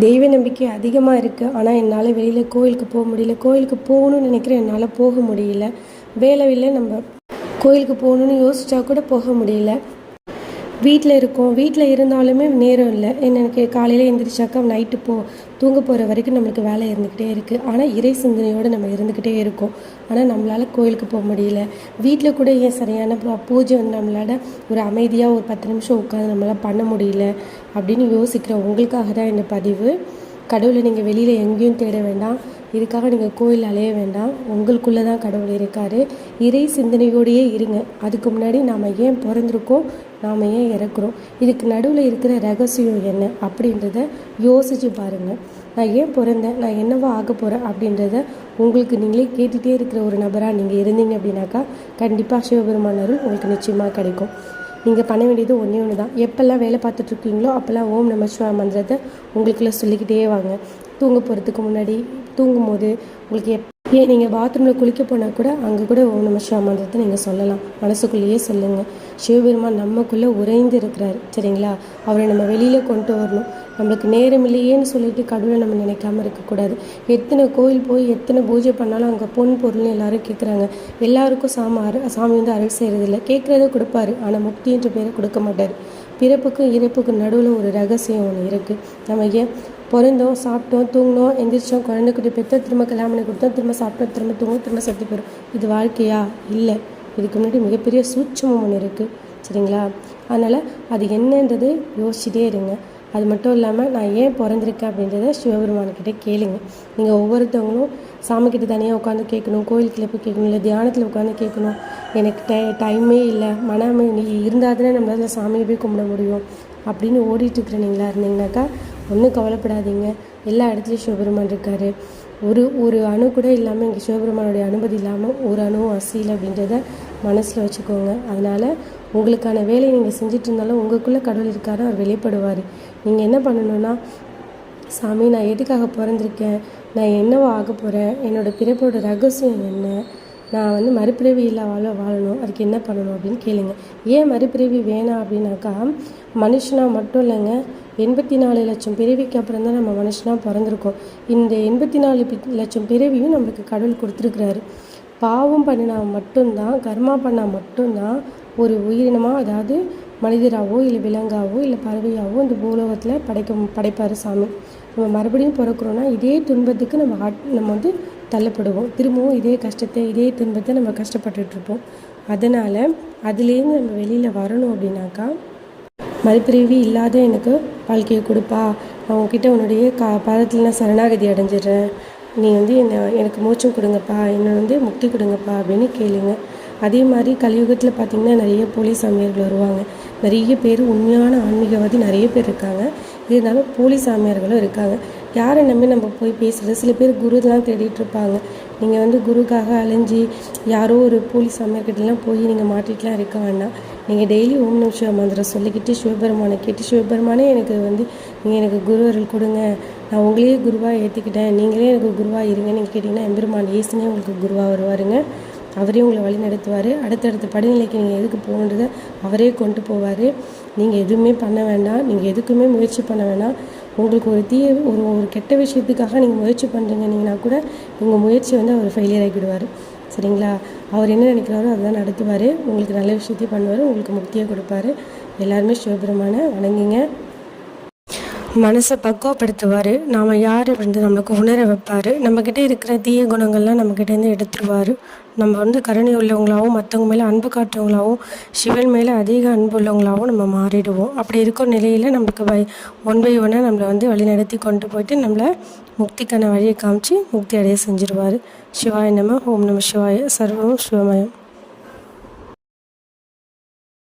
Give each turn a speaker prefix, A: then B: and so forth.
A: தெய்வ நம்பிக்கை அதிகமாக இருக்குது ஆனால் என்னால் வெளியில் கோயிலுக்கு போக முடியல. கோயிலுக்கு போகணும்னு நினைக்கிறேன் என்னால் போக முடியல. வேலை இல்லை. நம்ம கோயிலுக்கு போகணுன்னு யோசிச்சா கூட போக முடியல. வீட்டில் இருக்கோம். வீட்டில் இருந்தாலுமே நேரம் இல்லை. எனக்கு காலையில் எழுந்திரிச்சாக்கா நைட்டு போ தூங்க போகிற வரைக்கும் நம்மளுக்கு வேலை இருந்துக்கிட்டே இருக்குது ஆனால் இறை சிந்தனையோடு நம்ம இருந்துக்கிட்டே இருக்கோம். ஆனால் நம்மளால் கோயிலுக்கு போக முடியல. வீட்டில் கூட ஏன் சரியான பூ- பூஜை வந்து நம்மளால் ஒரு அமைதியாக ஒரு பத்து நிமிஷம் உட்காந்து நம்மளால் பண்ண முடியல அப்படின்னு யோசிக்கிற உங்களுக்காக தான் இந்த பதிவு. கடவுளை நீங்கள் வெளியில் எங்கேயும் தேட வேண்டாம். இதுக்காக நீங்கள் கோயில் அலைய வேண்டாம். உங்களுக்குள்ளே தான் கடவுள் இருக்கார். இறை சிந்தனையோடையே இருங்க. அதுக்கு முன்னாடி நாம் ஏன் பிறந்திருக்கோம்? நாம் ஏன் இறக்குறோம்? இதுக்கு நடுவில் இருக்கிற ரகசியம் என்ன அப்படின்றத யோசித்து பாருங்கள் நான் ஏன் பிறந்தேன்? நான் என்னவா ஆக போகிறேன் அப்படின்றத உங்களுக்கு நீங்களே கேட்டுகிட்டே இருக்கிற ஒரு நபராக நீங்கள் இருந்தீங்க அப்படின்னாக்கா கண்டிப்பாக சிவபெருமான் அருள் உங்களுக்கு நிச்சயமாக கிடைக்கும். நீங்கள் பண்ண வேண்டியது ஒன்றே ஒன்று தான் எப்போல்லாம் வேலை பார்த்துட்ருக்கீங்களோ அப்போல்லாம் ஓம் நம சிவாய மந்திரத்தை உங்களுக்குள்ளே சொல்லிக்கிட்டே வாங்க. தூங்க போகிறதுக்கு முன்னாடி தூங்கும்போது உங்களுக்கு எப் ஏன் நீங்கள் பாத்ரூமில் குளிக்க போனால் கூட அங்கே கூட ஓம் நம சிவாய மந்திரத்தை நீங்கள் சொல்லலாம். மனசுக்குள்ளேயே சொல்லுங்கள் சிவபெருமான் நமக்குள்ளே உறைந்து இருக்கிறார். சரிங்களா? அவரை நம்ம வெளியில் கொண்டு வரணும். நம்மளுக்கு நேரம் இல்லையேன்னு சொல்லிட்டு கடவுளை நம்ம நினைக்காம இருக்கக்கூடாது. எத்தனை கோயில் போய் எத்தனை பூஜை பண்ணாலும் அங்கே பொன் பொருள்னு எல்லாரும் கேட்குறாங்க எல்லாருக்கும் சாமி அரு சாமி வந்து அருள் செய்கிறதில்ல கேட்குறத கொடுப்பாரு. ஆனால் முக்தின்ற பேரை கொடுக்க மாட்டார். பிறப்புக்கும் இறப்புக்கும் நடுவில் ஒரு ரகசியம் ஒன்று இருக்குது நம்ம ஏன் பிறந்தோம் சாப்பிட்டோம் தூங்கினோம் எந்திரிச்சோம் குழந்தைக்குட்டி பெற்ற பெற்றோம் திரும்ப கல்யாணம் பண்ணி கொடுத்தோம் திரும்ப சாப்பிட்டோம் திரும்ப தூங்கும் திரும்ப செத்து போயிடும். இது வாழ்க்கையா? இல்லை. இதுக்கு முன்னாடி மிகப்பெரிய சூட்சமம் ஒன்று இருக்குது சரிங்களா? அதனால் அது என்னன்றது யோசிச்சுட்டே இருங்க. அது மட்டும் இல்லாமல் நான் ஏன் பிறந்திருக்கேன் அப்படின்றத சிவபெருமான்கிட்ட கேளுங்க. நீங்கள் ஒவ்வொருத்தவங்களும் சாமிக்கிட்ட தனியாக உட்காந்து கேட்கணும் கோயிலுக்குள்ள போய் கேட்கணும் இல்லை தியானத்தில் உட்காந்து கேட்கணும். எனக்கு டை டைமே இல்லை. மன நீ இருந்தால் தானே நம்மளால் சாமியை போய் கும்பிட முடியும். அப்படின்னு ஓடிட்டு இருக்கிற நீங்களா இருந்தீங்கன்னாக்கா ஒன்றும் கவலைப்படாதீங்க. எல்லா இடத்துலையும் சிவபெருமான் இருக்கார். ஒரு ஒரு அணு கூட இல்லாமல் இங்கே சிவபெருமானுடைய அனுமதி இல்லாமல் ஒரு அணுவும் அசையில் அப்படின்றத மனசில் வச்சுக்கோங்க. அதனால் உங்களுக்கான வேலையை நீங்கள் செஞ்சுட்டு இருந்தாலும் உங்களுக்குள்ளே கடவுள் இருக்காரு அவர் வெளிப்படுவார். நீங்கள் என்ன பண்ணணும்னா சாமி நான் எதுக்காக பிறந்திருக்கேன்? நான் என்னவா ஆக போகிறேன் என்னோட பிறப்போட ரகசியம் என்ன? நான் வந்து மறுபிறவி இல்லை வாழ வாழணும். அதுக்கு என்ன பண்ணணும்? அப்படின்னு கேளுங்க. ஏன் மறுபிறவி வேணாம் அப்படின்னாக்கா மனுஷனாக மட்டும் இல்லைங்க. எண்பத்தி நாலு லட்சம் பிறவிக்கு அப்புறம் தான் நம்ம மனுஷனாக பிறந்திருக்கோம். இந்த எண்பத்தி நாலு லட்சம் பிறவியும் நம்மளுக்கு கடவுள் கொடுத்துருக்குறாரு. பாவம் பண்ணினா மட்டும்தான் கர்மா பண்ணால் மட்டும்தான் ஒரு உயிரினமாக அதாவது மனிதராகவோ இல்லை விலங்காவோ இல்லை பறவையாகவோ இந்த பூலோகத்தில் படைக்க படைப்பார் சாமி. நம்ம மறுபடியும் பிறக்கிறோன்னா இதே துன்பத்துக்கு நம்ம ஆட்- நம்ம வந்து தள்ளப்படுவோம். திரும்பவும் இதே கஷ்டத்தை இதே துன்பத்தை நம்ம கஷ்டப்பட்டுட்ருப்போம் அதனால் அதுலேருந்து நம்ம வெளியில் வரணும் அப்படின்னாக்கா மறுபிரிவு இல்லாத எனக்கு வாழ்க்கையை கொடுப்பா. நான் உன்கிட்ட உன்னுடைய கா பாதத்தில் நான் சரணாகதி அடைஞ்சிடுறேன். நீ வந்து என்னை எனக்கு மோட்சம் கொடுங்கப்பா. என்னை வந்து முக்தி கொடுங்கப்பா அப்படின்னு கேளுங்க. அதே மாதிரி கலியுகத்தில் பார்த்திங்கன்னா நிறைய போலி சாமியார்கள் வருவாங்க. நிறைய பேர் உண்மையான ஆன்மீகவாதி நிறைய பேர் இருக்காங்க. இருந்தாலும் போலி சாமியார்களும் இருக்காங்க. யாரை நம்பி நம்ம போய் பேசுகிறது சில பேர் குருலாம் தேடிட்டு இருப்பாங்க. நீங்கள் வந்து குருக்காக அலைஞ்சி யாரோ ஒரு போலி சாமியார்கிட்டலாம் போய் நீங்கள் மாட்டிட்டுலாம் இருக்க வேண்டாம். நீங்கள் டெய்லி ஓம் நிமிஷ மந்திரம் சொல்லிக்கிட்டு சிவபெருமானை கேட்டு சிவபெருமானே எனக்கு வந்து நீங்கள் எனக்கு குரு அருள் கொடுங்க. நான் உங்களையே குருவாக ஏற்றுக்கிட்டேன் நீங்களே எனக்கு குருவாக இருங்க நீங்கள் கேட்டிங்கன்னா எம்பெருமான் ஏசுனே உங்களுக்கு குருவாக வருவாருங்க. அவரே உங்களை வழி நடத்துவார். அடுத்தடுத்த படிநிலைக்கு நீங்கள் எதுக்கு போகணுன்றதை அவரே கொண்டு போவார். நீங்கள் எதுவுமே பண்ண வேண்டாம். நீங்கள் எதுக்குமே முயற்சி பண்ண வேண்டாம். உங்களுக்கு ஒரு தீய ஒரு ஒரு கெட்ட விஷயத்துக்காக நீங்கள் முயற்சி பண்ணுறீங்கன்னா கூட உங்கள் முயற்சி வந்து அவர் ஃபெயிலியர் ஆகிடுவார் சரிங்களா? அவர் என்ன நினைக்கிறாரோ அதுதான் நடத்துவார். உங்களுக்கு நல்ல விஷயத்தையும் பண்ணுவார். உங்களுக்கு முக்தியை கொடுப்பாரு. எல்லாருமே சிவபெருமானை வணங்குங்க. மனசை பக்குவப்படுத்துவார். நாம் யார் வந்து நம்மளுக்கு உணர வைப்பார்? நம்மக்கிட்ட இருக்கிற தீய குணங்கள்லாம் நம்மக்கிட்டேருந்து எடுத்துருவார். நம்ம வந்து கருணை உள்ளவங்களாகவும் மற்றவங்க மேலே அன்பு காட்டுறவங்களாகவும் சிவன் மேலே அதிக அன்பு உள்ளவங்களாகவும் நம்ம மாறிடுவோம். அப்படி இருக்கிற நிலையில் நம்மளுக்கு பை ஒன் பை ஒன்னாக நம்மளை வந்து வழிநடத்தி கொண்டு போயிட்டு நம்மளை முக்திக்கான வழியை காமிச்சு முக்தி அடைய செஞ்சிருவார். சிவாய நம ஓம் நம சிவாய சர்வம் சிவமயம்.